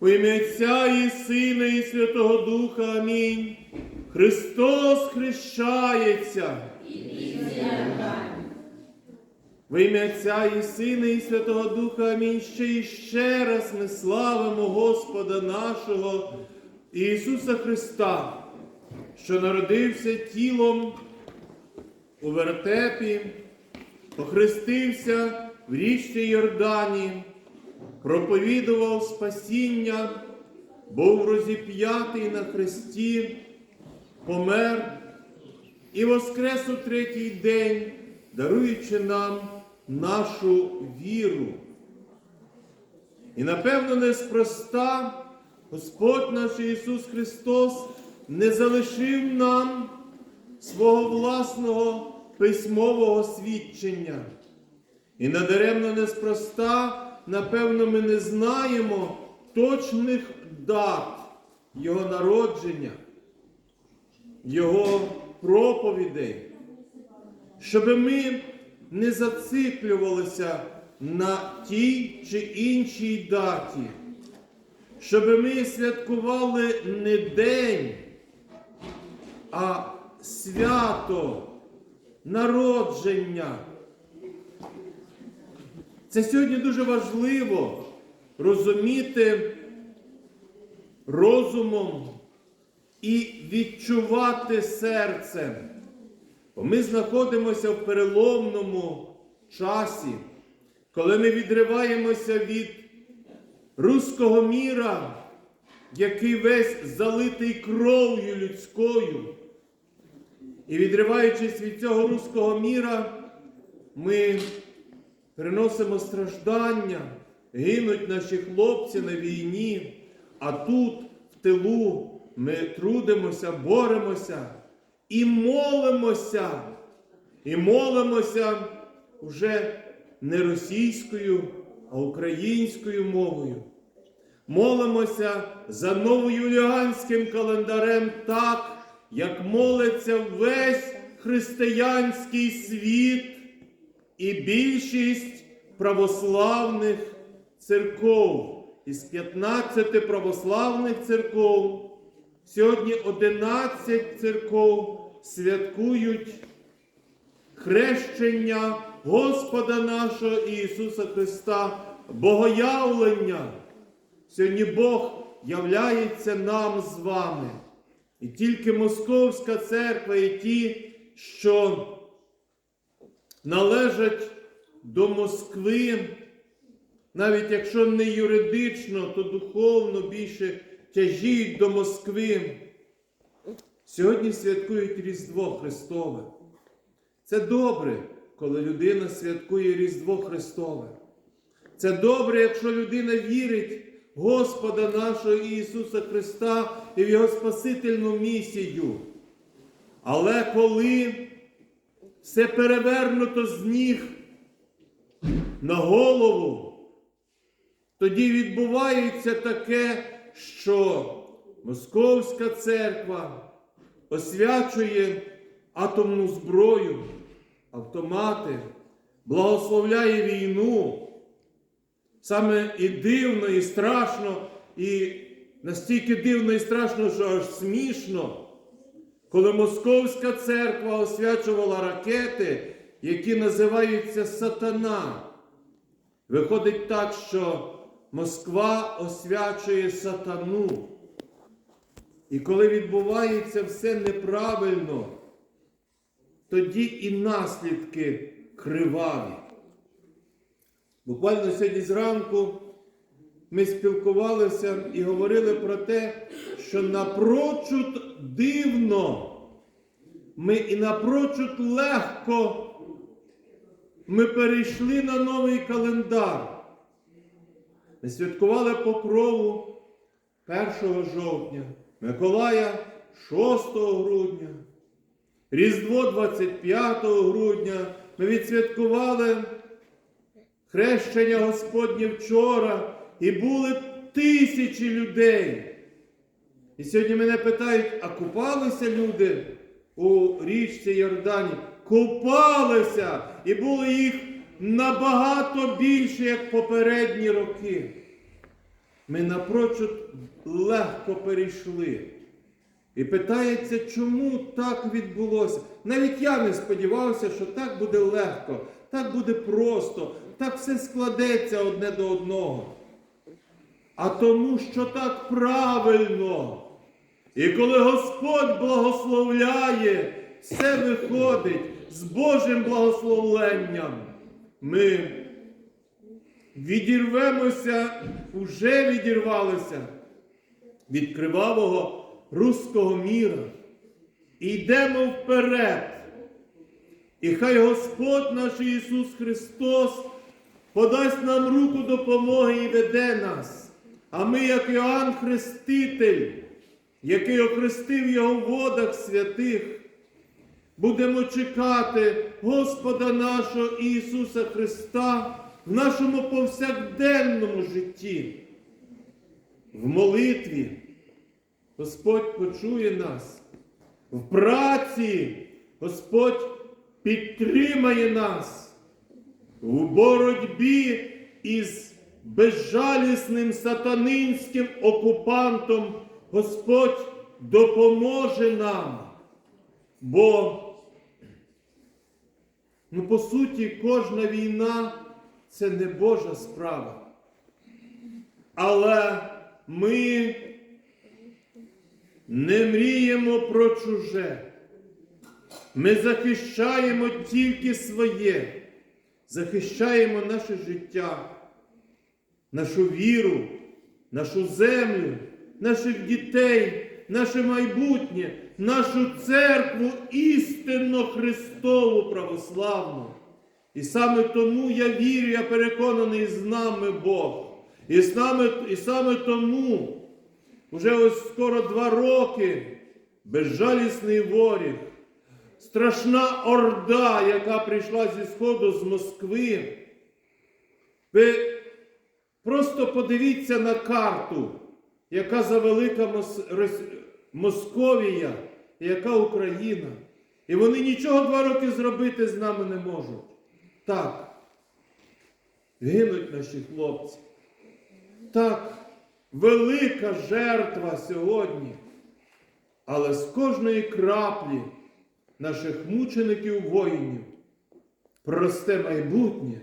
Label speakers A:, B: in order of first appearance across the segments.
A: У ім'я Отця і Сина, і Святого Духа. Амінь. Христос хрещається. В ім'я Отця і Сина, і Святого Духа. Амінь. Ще і ще раз ми славимо Господа нашого Ісуса Христа, що народився тілом у вертепі, похрестився в річці Йордані, проповідував спасіння, був розіп'ятий на хресті, помер і воскрес у третій день, даруючи нам нашу віру. І напевно неспроста Господь наш Ісус Христос не залишив нам свого власного письмового свідчення. І надаремно неспроста, напевно, ми не знаємо точних дат Його народження, Його проповідей, щоб ми не зациклювалися на тій чи іншій даті, щоб ми святкували не день, а свято народження. Це сьогодні дуже важливо розуміти розумом і відчувати серцем. Бо ми знаходимося в переломному часі, коли ми відриваємося від руського міра, який весь залитий кров'ю людською. І відриваючись від цього руського міра, ми приносимо страждання, гинуть наші хлопці на війні, а тут, в тилу, ми трудимося, боремося і молимося, і молимося вже не російською, а українською мовою. Молимося за новоюліанським календарем так, як молиться весь християнський світ і більшість православних церков. Із 15 православних церков сьогодні 11 церков святкують хрещення Господа нашого Ісуса Христа, Богоявлення. Сьогодні Бог являється нам з вами. І тільки Московська церква і ті, що належать до Москви, навіть якщо не юридично, то духовно більше тяжіють до Москви. Сьогодні святкують Різдво Христове. Це добре, коли людина святкує Різдво Христове. Це добре, якщо людина вірить в Господа нашого Ісуса Христа і в Його Спасительну місію. Але коли все перевернуто з ніг на голову, тоді відбувається таке, що Московська церква освячує атомну зброю, автомати, благословляє війну. Саме і дивно, і страшно, і настільки дивно і страшно, що аж смішно, коли Московська церква освячувала ракети, які називаються Сатана. Виходить так, що Москва освячує сатану. І коли відбувається все неправильно, тоді і наслідки криваві. Буквально сьогодні зранку ми спілкувалися і говорили про те, що напрочуд дивно, ми і напрочуд легко ми перейшли на новий календар. Ми святкували покрову 1 жовтня, Миколая 6 грудня, Різдво 25 грудня. Ми відсвяткували хрещення Господнє вчора і були тисячі людей. І сьогодні мене питають, а купалися люди у річці Йордані? Купалися! І було їх набагато більше, як попередні роки. ми напрочуд легко перейшли. І питається, чому так відбулося. Навіть я не сподівався, що так буде легко, так буде просто, так все складеться одне до одного. А тому, що так правильно. І коли Господь благословляє, все виходить з Божим благословленням. Ми відірвемося, уже відірвалися від кривавого руського міра. Йдемо вперед. І хай Господь наш Ісус Христос подасть нам руку допомоги і веде нас. А ми, як Іоанн Хреститель, який охрестив його в водах святих, будемо чекати Господа нашого Ісуса Христа в нашому повсякденному житті, в молитві. Господь почує нас. В праці Господь підтримає нас. В боротьбі із безжалісним сатанинським окупантом Господь допоможе нам. Бо, ну, по суті, кожна війна це не Божа справа. Але ми не мріємо про чуже. Ми захищаємо тільки своє, захищаємо наше життя, нашу віру, нашу землю, наших дітей, наше майбутнє, нашу церкву істинно Христову православну. І саме тому я вірю, я переконаний, з нами Бог. І саме, і саме тому Уже ось скоро два роки безжалісний воріг, страшна орда, яка прийшла зі Сходу з Москви. Ви просто подивіться на карту, яка за велика Мос... Рос... Московія, яка Україна. І вони нічого два роки зробити з нами не можуть. Так, гинуть наші хлопці. Так, велика жертва сьогодні. Але з кожної краплі наших мучеників воїнів просте майбутнє,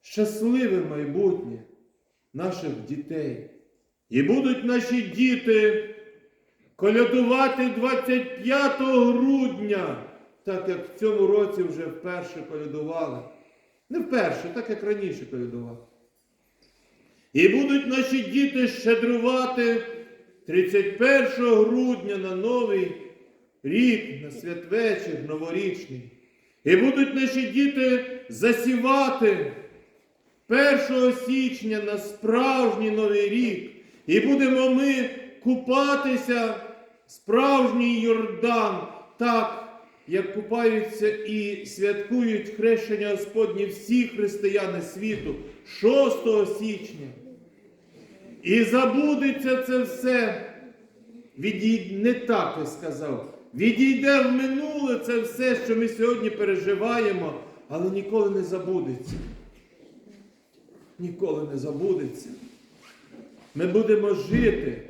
A: щасливе майбутнє наших дітей. І будуть наші діти колядувати 25 грудня, так як в цьому році вже вперше колядували. Не вперше, так як раніше колядували. І будуть наші діти щедрувати 31 грудня на Новий рік, на святвечір новорічний. І будуть наші діти засівати 1 січня на справжній Новий рік. І будемо ми купатися справжній Йордан, так, як купаються і святкують хрещення Господнє всі християни світу 6 січня. І забудеться це все. Відійде, не так я сказав. Відійде в минуле це все, що ми сьогодні переживаємо, але ніколи не забудеться. Ніколи не забудеться. Ми будемо жити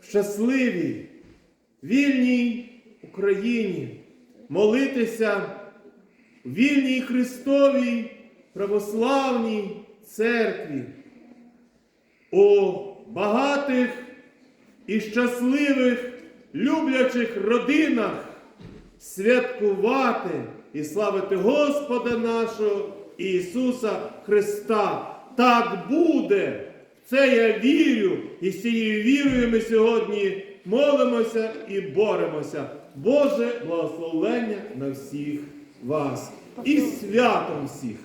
A: в щасливій, вільній Україні, молитися в вільній Христовій православній церкві у багатих і щасливих, люблячих родинах святкувати і славити Господа нашого Ісуса Христа. Так буде. Це я вірю, і з цією вірою ми сьогодні молимося і боремося. Боже благословення на всіх вас і святом всіх.